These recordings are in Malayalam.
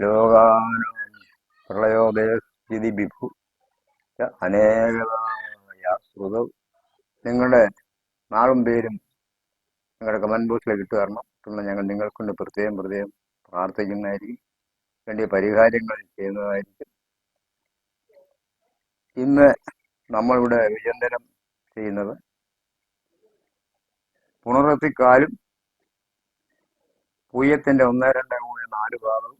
ലോകാനാം പ്രളയോദയസ്ഥിതി വിഭു ച അനേകതായ ശ്രുതൗ. നിങ്ങളുടെ നാളും പേരും നിങ്ങളുടെ കമന്റ് ബോക്സിൽ ഇട്ട് തരണം. തുടർന്ന് ഞങ്ങൾ നിങ്ങൾക്കൊണ്ട് പ്രത്യേകം പ്രത്യേകം പ്രാർത്ഥിക്കുന്നതായിരിക്കും. വേണ്ടിയ പരിഹാരങ്ങൾ ചെയ്യുന്നതായിരിക്കും. ഇന്ന് നമ്മളിവിടെ വിചന്തനം ചെയ്യുന്നത് പുണർത്തിക്കാലും പൂയത്തിന്റെ ഒന്ന് രണ്ട് മൂന്ന് നാല് ഭാഗവും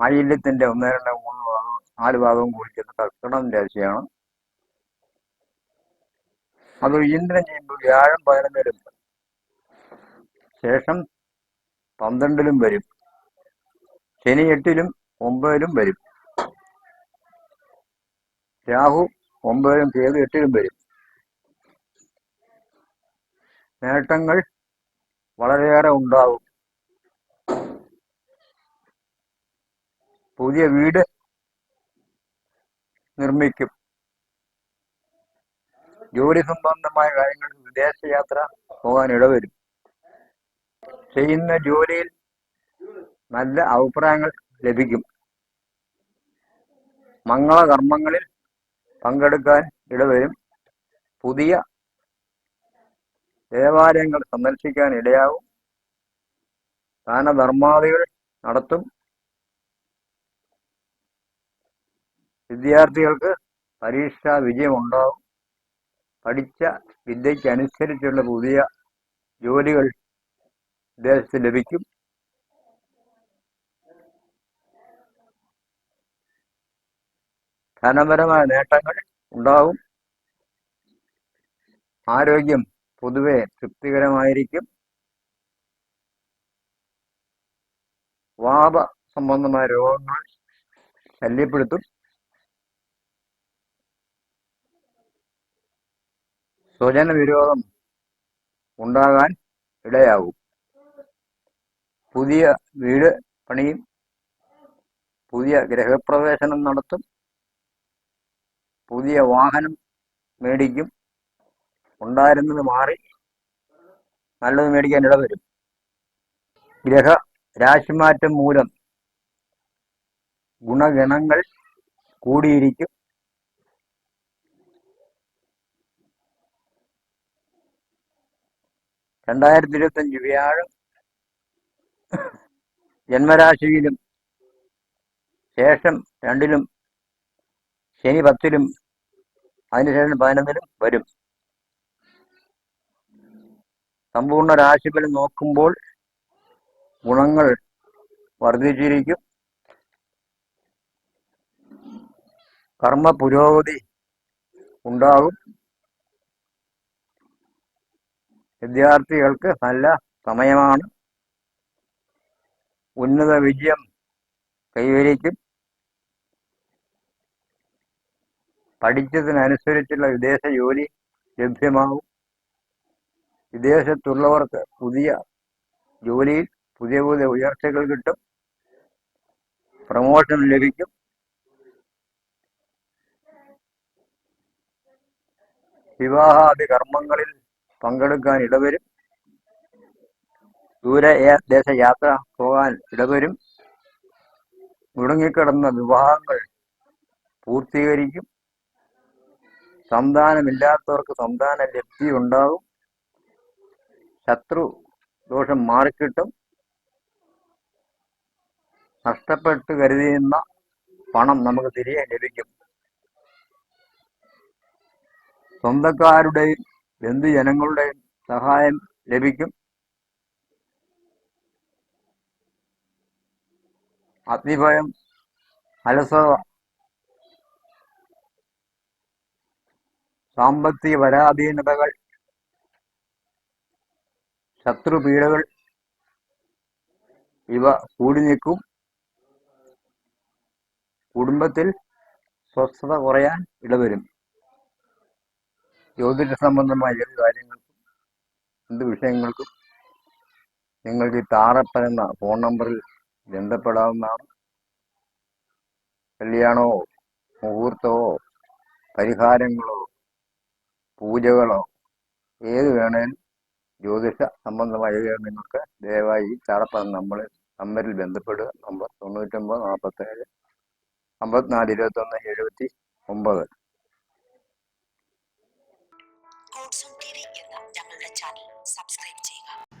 ആയില്യത്തിന്റെ ഒന്ന് രണ്ട് മൂന്ന് ഭാഗം നാല് ഭാഗവും കുളിക്കുന്ന കർക്കിടം രാശിയാണ് അത് ഇന്ദ്രൻ ചെയ്യുമ്പോൾ വ്യാഴം പതിനൊന്നിലും ശേഷം പന്ത്രണ്ടിലും വരും. ശനി എട്ടിലും ഒമ്പതിലും വരും. രാഹു ഒമ്പതിലും കേതു എട്ടിലും വരും. നേട്ടങ്ങൾ വളരെയേറെ ഉണ്ടാവും. പുതിയ വീട് നിർമ്മിക്കും. ജോലി സംബന്ധമായ കാര്യങ്ങൾ വിദേശയാത്ര പോകാൻ ഇടവരും. ചെയ്യുന്ന ജോലിയിൽ നല്ല അഭിപ്രായങ്ങൾ ലഭിക്കും. മംഗളകർമ്മങ്ങളിൽ പങ്കെടുക്കാൻ ഇടവരും. പുതിയ ദേവാലയങ്ങൾ സന്ദർശിക്കാൻ ഇടയാവും. ദാനധർമാദികൾ നടത്തും. വിദ്യാർത്ഥികൾക്ക് പരീക്ഷാ വിജയം ഉണ്ടാവും പഠിച്ച വിദ്യയ്ക്കനുസരിച്ചുള്ള പുതിയ ജോലികൾ ദേശത്ത് ലഭിക്കും. ധനപരമായ നേട്ടങ്ങൾ ഉണ്ടാവും. ആരോഗ്യം പൊതുവെ തൃപ്തികരമായിരിക്കും. വാദ സംബന്ധമായ രോഗങ്ങൾ ശല്യപ്പെടുത്തും. സ്വജന വിരോധം ഉണ്ടാകാൻ ഇടയാകും. പുതിയ വീട് പണിയും പുതിയ ഗ്രഹപ്രവേശനം നടത്തും പുതിയ വാഹനം മേടിക്കും ഉണ്ടായിരുന്നത് മാറി നല്ലത് മേടിക്കാൻ ഇടവരും. ഗ്രഹ രാശിമാറ്റം മൂലം ഗുണഗണങ്ങൾ കൂടിയിരിക്കും. രണ്ടായിരത്തി ഇരുപത്തി അഞ്ച് വ്യാഴം ജന്മരാശിയിലും ശേഷം രണ്ടിലും ശനി പത്തിലും അതിനുശേഷം പതിനൊന്നിലും വരും. സമ്പൂർണ രാശിഫലം നോക്കുമ്പോൾ ഗുണങ്ങൾ വർദ്ധിച്ചിരിക്കും. കർമ്മ പുരോഗതി ഉണ്ടാകും. വിദ്യാർത്ഥികൾക്ക് നല്ല സമയമാണ്. ഉന്നത വിജയം കൈവരിക്കും. പഠിച്ചതിനനുസരിച്ചുള്ള വിദേശ ജോലി ലഭ്യമാവും. വിദേശത്തുള്ളവർക്ക് പുതിയ ജോലിയിൽ പുതിയ പുതിയ ഉയർച്ചകൾ കിട്ടും. പ്രമോഷൻ ലഭിക്കും. വിവാഹാദി കർമ്മങ്ങളിൽ പങ്കെടുക്കാൻ ഇടവരും. ദൂര ദേശ യാത്ര പോകാൻ ഇടവരും. മുടങ്ങിക്കിടന്ന വിവാഹങ്ങൾ പൂർത്തീകരിക്കും. സന്താനമില്ലാത്തവർക്ക് സന്താന ലബ്ധി ഉണ്ടാകും ശത്രു ദോഷം മാറിക്കിട്ടും. നഷ്ടപ്പെട്ട് കരുതിയുന്ന പണം നമുക്ക് തിരികെ ലഭിക്കും. സ്വന്തക്കാരുടെയും ബന്ധുജനങ്ങളുടെയും സഹായം ലഭിക്കും? അഗ്നിഭയം അലസത സാമ്പത്തിക പരാധീനതകൾ ശത്രുപീഡകൾ ഇവ കൂടി നിൽക്കും. കുടുംബത്തിൽ സ്വസ്ഥത കുറയാൻ ഇടവരും. ജ്യോതിഷ സംബന്ധമായ ഏത് കാര്യങ്ങൾക്കും എന്ത് വിഷയങ്ങൾക്കും നിങ്ങൾക്ക് ഈ താറപ്പൻ എന്ന ഫോൺ നമ്പറിൽ ബന്ധപ്പെടാവുന്നതാണ്. കല്യാണമോ മുഹൂർത്തമോ പരിഹാരങ്ങളോ പൂജകളോ ഏത് വേണേലും ജ്യോതിഷ സംബന്ധമായ നിങ്ങൾക്ക് ദയവായി ഈ താറപ്പൻ നമ്മൾ നമ്പറിൽ ബന്ധപ്പെടുക. നമ്പർ തൊണ്ണൂറ്റൊമ്പത് നാൽപ്പത്തേഴ് അമ്പത്തിനാല് ഇരുപത്തൊന്ന് എഴുപത്തി ഒമ്പത്. ഗോഡ്സോൺ ടി വി എന്ന ഞങ്ങളുടെ ചാനൽ സബ്സ്ക്രൈബ് ചെയ്യുക